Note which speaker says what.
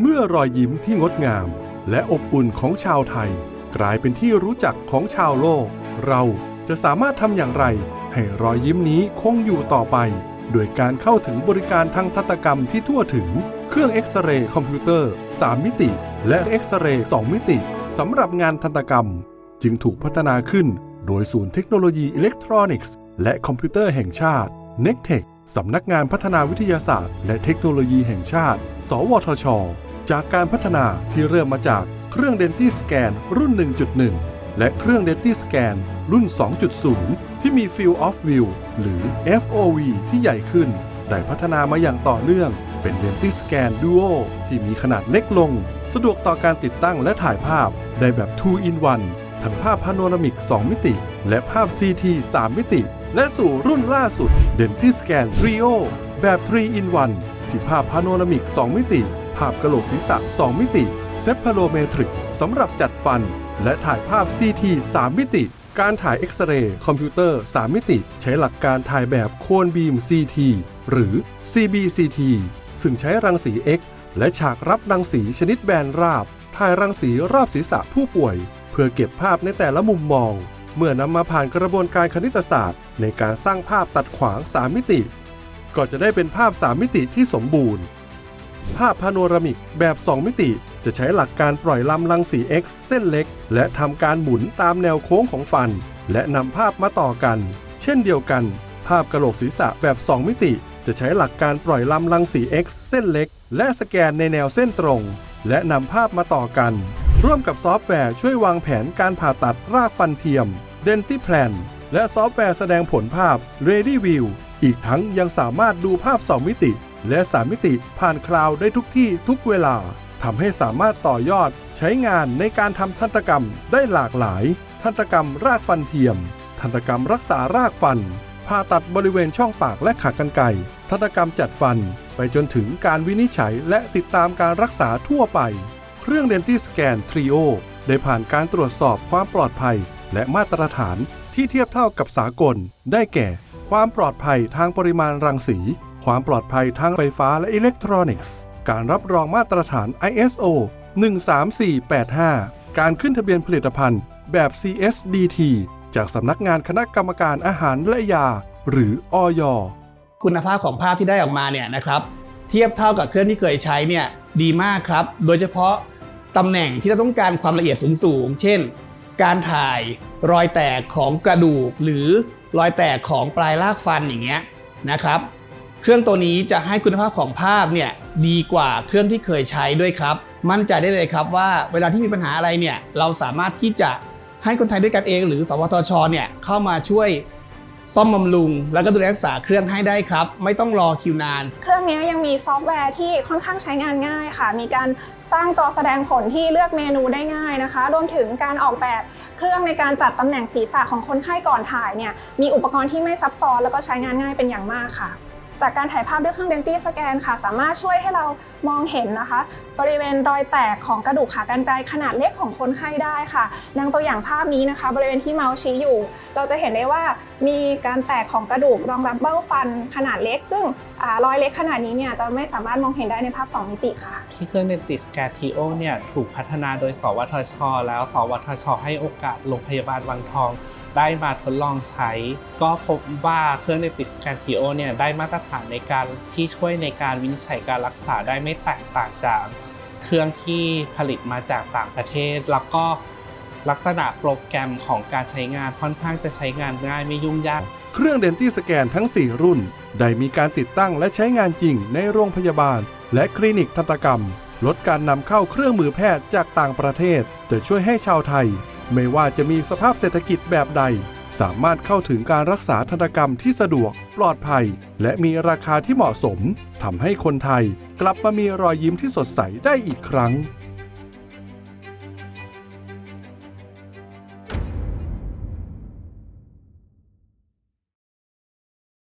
Speaker 1: เมื่อรอยยิ้มที่งดงาม และอบอุ่นของชาวไทย กลายเป็นที่รู้จักของชาวโลก เราจะสามารถทำอย่างไร ให้รอยยิ้มนี้คงอยู่ต่อไป โดยการเข้าถึงบริการทางทันตกรรมที่ทั่วถึง เครื่องเอ็กซเรย์คอมพิวเตอร์ 3 มิติ และเอ็กซเรย์2มิติสำหรับงานทันตกรรม จึงถูกพัฒนาขึ้น โดยศูนย์เทคโนโลยีอิเล็กทรอนิกส์ และคอมพิวเตอร์แห่งชาติ n e c t e c h สำนักงานพัฒนาวิทยาศาสตร์ และเทคโนโลยีแห่งชาติ สวทช จากการพัฒนาที่เริ่มมาจากเครื่องเดนตี้สแกนรุ่น 1.1 และเครื่องเดนตี้สแกนรุ่น 2.0 ที่มี Field of View หรือ FOV ที่ใหญ่ขึ้น ได้พัฒนามาอย่างต่อเนื่อง เป็น Dentist Scan Duo ที่มีขนาดเล็กลง สะดวกต่อการติดตั้งและถ่ายภาพ ได้แบบ 2 in 1 ทั้งภาพพาโนรามิก 2 มิติ และภาพ CT 3 มิติ และสู่รุ่นล่าสุด Dentist Scan Trio แบบ 3 in 1 ที่ภาพพาโนรามิก 2 มิติ ภาพกระโหลกศีรษะ 2 มิติเซ p พโลเมตริกสำหรับจัดฟัน และถ่ายภาพ CT 3 มิติ การถ่ายเอ็กซเรย์คอมพิวเตอร์ 3 มิติ ใช้หลักการถ่ายแบบโคนบีม CT หรือ CBCT ซึ่งใช้รังสี X และฉากรับรังสีชนิดแบนราบ ถ่ายรังสีรอบศีรษะผู้ป่วย เพื่อเก็บภาพในแต่ละมุมมอง เมื่อนำมาผ่านกระบวนการคณิตศาสตร์ ในการสร้างภาพตัดขวาง 3 มิติ ก็จะได้เป็นภาพ 3 มิติที่สมบูรณ์ ภาพพาโนรามิกแบบ 2 มิติ จะใช้หลักการปล่อยลำรังสี X เส้นเล็ก และทำการหมุนตามแนวโค้งของฟัน และนำภาพมาต่อกัน เช่นเดียวกัน ภาพกระโหลกศีรษะแบบ 2 มิติ จะใช้หลักการปล่อยลำรังสี X เส้นเล็ก และสแกนในแนวเส้นตรง และนำภาพมาต่อกัน ร่วมกับซอฟต์แวร์ช่วยวางแผนการผ่าตัดรากฟันเทียม Dentiplan และซอฟต์แวร์แสดงผลภาพ Ready View อีกทั้งยังสามารถดูภาพ 2 มิติ และ3มิติผ่านคลาวด์ได้ทุกที่ทุกเวลาทำให้สามารถต่อยอดใช้งานในการทำทันตกรรมได้หลากหลาย ทันตกรรมรากฟันเทียม ทันตกรรมรักษารากฟัน ผ่าตัดบริเวณช่องปากและขากรรไกรทันตกรรมจัดฟัน ไปจนถึงการวินิจฉัยและติดตามการรักษาทั่วไป เครื่อง Dentist Scan Trio ได้ผ่านการตรวจสอบความปลอดภัย และมาตรฐานที่เทียบเท่ากับสากล ได้แก่ ความปลอดภัยทางปริมาณรังสี ความปลอดภัยทางไฟฟ้าและอิเล็กทรอนิกส์ การรับรองมาตรฐาน ISO 13485 การขึ้นทะเบียนผลิตภัณฑ์แบบ CSDT จากสำนักงานคณะกรรมการอาหารและยา หรืออย
Speaker 2: คุณภาพของภาพที่ได้ออกมาเนี่ยนะครับ เทียบเท่ากับเครื่องที่เคยใช้เนี่ยดีมากครับ โดยเฉพาะตำแหน่งที่เราต้องการความละเอียดสูงๆ เช่น การถ่ายรอยแตกของกระดูก หรือรอยแตกของปลายรากฟันอย่างเงี้ยนะครับ เครื่องตัวนี้จะให้คุณภาพของภาพเนี่ยดีกว่าเครื่องที่เคยใช้ด้วยครับ มั่นใจได้เลยครับว่าเวลาที่มีปัญหาอะไรเนี่ยเราสามารถที่จะให้คนไทยด้วยกันเอง หรือสวทชเนี่ยเข้ามาช่วยซ่อมบำรุง แล้วก็ดูแลรักษาเครื่องให้ได้ครับ ไม่ต้องรอคิวนาน
Speaker 3: เครื่องนี้ยังมีซอฟต์แวร์ที่ค่อนข้างใช้งานง่ายค่ะ มีการสร้างจอแสดงผลที่เลือกเมนูได้ง่ายนะคะ รวมถึงการออกแบบเครื่องในการจัดตำแหน่งศีรษะของคนไข้ก่อนถ่ายเนี่ยมีอุปกรณ์ที่ไม่ซับซ้อนแล้วก็ใช้งานง่ายเป็นอย่างมากค่ะ จากการถ่ายภาพด้วยเครื่อง Dentist Scan ค่ะ สามารถช่วยให้เรามองเห็นนะคะ บริเวณรอยแตกของกระดูกขากรรไกรขนาดเล็กของคนไข้ได้ค่ะดังตัวอย่างภาพนี้นะคะ บริเวณที่เมาส์ชี้อยู่ เราจะเห็นได้ว่ามีการแตกของกระดูกรองรับเบ้าฟันขนาดเล็ก ซึ่งอรอยเล็กขนาดนี้เนี่ยจะไม่สามารถมองเห็นได้ในภาพ 2 มิติค่ะ
Speaker 4: ที่เครื่อง Dentist Scan Trio เนี่ยถูกพัฒนาโดย สวทช แล้ว สวทช ให้โอกาสโรงพยาบาลวังทอง ได้มาทดลองใช้ ก็พบว่าเครื่อง Dentist Scan Trio เนี่ยได้มาตรฐานในการที่ช่วยในการวินิจฉัยการรักษาได้ไม่แตกต่างจากเครื่องที่ผลิตมาจากต่างประเทศ แล้วก็ลักษณะโปรแกรมของการใช้งานค่อนข้างจะใช้งานง่ายไม่ยุ่งยาก
Speaker 1: เครื่อง Dentist Scan ทั้ง 4 รุ่น ได้มีการติดตั้งและใช้งานจริงในโรงพยาบาล และคลินิกทันตกรรม ลดการนำเข้าเครื่องมือแพทย์จากต่างประเทศ จะช่วยให้ชาวไทย ไม่ว่าจะมีสภาพเศรษฐกิจแบบใด สามารถเข้าถึงการรักษาทันตกรรมที่สะดวก ปลอดภัย และมีราคาที่เหมาะสมทำให้คนไทย กลับมามีรอยยิ้มที่สดใสได้อีกครั้ง